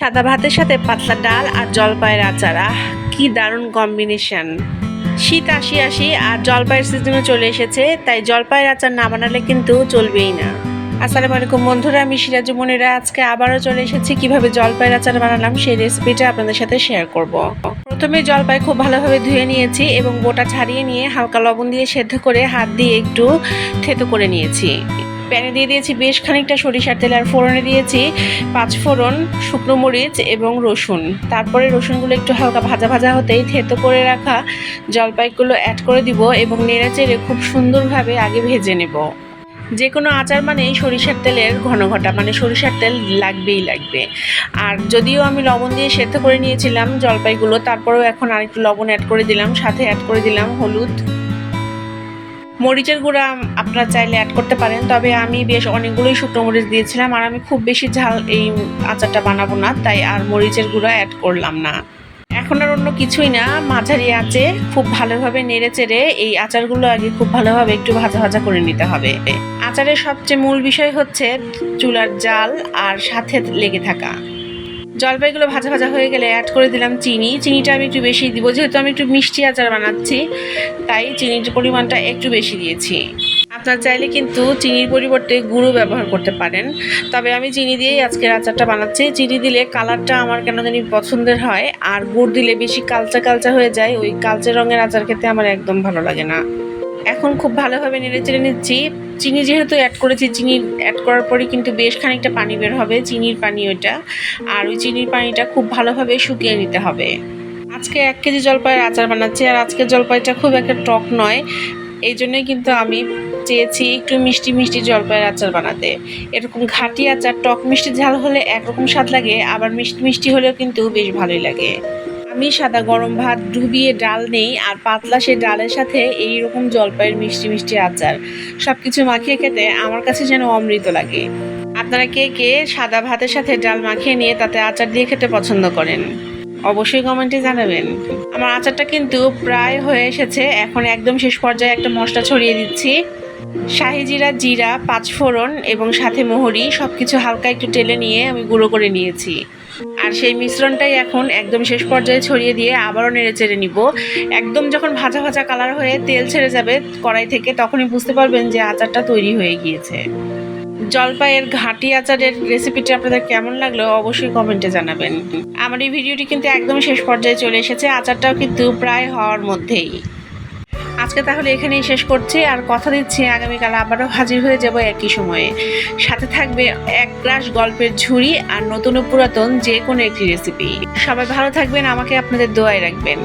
সাদা ভাতের সাথে পাতলা ডাল আর জলপাইয়ের আচার। কি দারুণ কম্বিনেশন শীত আসি আসি আর জলপাইয়ের সিজনে চলে এসেছে, তাই জলপাইয়ের আচার না বানালে কিন্তু চলবেই না। আসসালামু আলাইকুম বন্ধুরা, আমি সিরাজু মনিরা। আজকে আবারও চলে এসেছি, কীভাবে জলপাইয়ের আচার বানালাম সেই রেসিপিটা আপনাদের সাথে শেয়ার করব। প্রথমে জলপাই খুব ভালোভাবে ধুয়ে নিয়েছি এবং বোটা ছাড়িয়ে নিয়ে হালকা লবণ দিয়ে সেদ্ধ করে হাত দিয়ে একটু থেতো করে নিয়েছি। প্যানে দিয়ে দিয়েছি বেশ খানিকটা সরিষার তেল আর ফোড়নে দিয়েছি পাঁচ ফোড়ন, শুকনো মরিচ এবং রসুন। তারপরে রসুনগুলো একটু হালকা ভাজা ভাজা হতেই থেতো করে রাখা জলপাইগুলো অ্যাড করে দিব এবং নেড়ে চেড়ে খুব সুন্দরভাবে আগে ভেজে নেব। যে কোনো আচার মানেই সরিষার তেলের ঘন ঘটা মানে সরিষার তেল লাগবেই লাগবে। আর যদিও আমি লবণ দিয়ে সেদ্ধ করে নিয়েছিলাম জলপাইগুলো, তারপরেও এখন আরেকটু লবণ অ্যাড করে দিলাম, সাথে অ্যাড করে দিলাম হলুদ। মরিচের গুঁড়া আপনারা চাইলে অ্যাড করতে পারেন, তবে আমি বেশ অনেকগুলোই শুকনো মরিচ দিয়েছিলাম আর আমি খুব বেশি ঝাল এই আচারটা বানাবো না, তাই আর মরিচের গুঁড়া অ্যাড করলাম না। এখন আর অন্য কিছুই না, মাঝারি আঁচে খুব ভালোভাবে নেড়ে চেড়ে এই আচারগুলো আগে খুব ভালোভাবে একটু ভাজা ভাজা করে নিতে হবে। আচারের সবচেয়ে মূল বিষয় হচ্ছে চুলার জাল আর সাথে লেগে থাকা। জলপাইগুলো ভাজা ভাজা হয়ে গেলে অ্যাড করে দিলাম চিনি। চিনিটা আমি একটু বেশি দিব, যেহেতু আমি একটু মিষ্টি আচার বানাচ্ছি, তাই চিনির পরিমাণটা একটু বেশি দিয়েছি। আপনার চাইলে কিন্তু চিনির পরিবর্তে গুঁড়ো ব্যবহার করতে পারেন, তবে আমি চিনি দিয়েই আজকের আচারটা বানাচ্ছি। চিনি দিলে কালারটা আমার কেন জানি পছন্দের হয়, আর গুড় দিলে বেশি কালচা কালচা হয়ে যায়, ওই কালচে রঙের আচার খেতে আমার একদম ভালো লাগে না। এখন খুব ভালোভাবে নেড়ে চেড়ে নিচ্ছি। চিনি যেহেতু অ্যাড করেছি, চিনি অ্যাড করার পরে কিন্তু বেশ খানিকটা পানি বের হবে, চিনির পানি ওইটা। আর ওই চিনির পানিটা খুব ভালোভাবে শুকিয়ে নিতে হবে। আজকে এক কেজি জলপাইয়ের আচার বানাচ্ছি, আর আজকের জলপাইটা খুব একটা টক নয়। এই জন্যই কিন্তু আমি চেয়েছি একটু মিষ্টি মিষ্টি জলপাইয়ের আচার বানাতে। এরকম ঘাটি আচার, টক মিষ্টি ঝাল হলে একরকম স্বাদ লাগে, আবার মিষ্টি মিষ্টি হলেও কিন্তু বেশ ভালোই লাগে। আমি সাদা গরম ভাত ডুবিয়ে ডাল নেই আর পাতলা সে ডালের সাথে এই রকম জলপাইয়ের মিষ্টি মিষ্টি আচার। সব কিছু মাখিয়ে খেতে আমার কাছে যেন অমৃত লাগে। আপনারা কে কে সাদা ভাতের সাথে ডাল মাখিয়ে নিয়ে তাতে আচার দিয়ে খেতে পছন্দ করেন? অবশ্যই কমেন্টে জানাবেন। আমার আচারটা কিন্তু প্রায় হয়ে এসেছে। এখন একদম শেষ পর্যায়ে একটা মশলা ছড়িয়ে দিচ্ছি। শাহি জিরা জিরা পাঁচফোড়ন এবং সাথে মোহরি সব কিছু হালকা একটু টেলে নিয়ে আমি গুঁড়ো করে নিয়েছি। আর সেই মিশ্রণটাই এখন একদম শেষ পর্যায়ে ছড়িয়ে দিয়ে আবারও নেড়ে চেড়ে নিব। একদম যখন ভাজা ভাজা কালার হয়ে তেল ছেড়ে যাবে কড়াই থেকে, তখনই বুঝতে পারবেন যে আচারটা তৈরি হয়ে গিয়েছে। জলপাইয়ের ঘাটি আচারের রেসিপিটি আপনাদের কেমন লাগল অবশ্যই কমেন্টে জানাবেন। আমার এই ভিডিওটি কিন্তু একদম শেষ পর্যায়ে চলে এসেছে। আচারটাও কিন্তু প্রায় হওয়ার মধ্যেই। আজকে তাহলে এখানেই শেষ করছি, আর কথা দিচ্ছি আগামীকাল আবারও হাজির হয়ে যাব একই সময়ে। সাথে থাকবে এক গ্লাস গল্পের ঝুড়ি আর নতুন ও পুরাতন যে কোনো একটি রেসিপি সবাই ভালো থাকবেন, আমাকে আপনাদের দোয়ায় রাখবেন।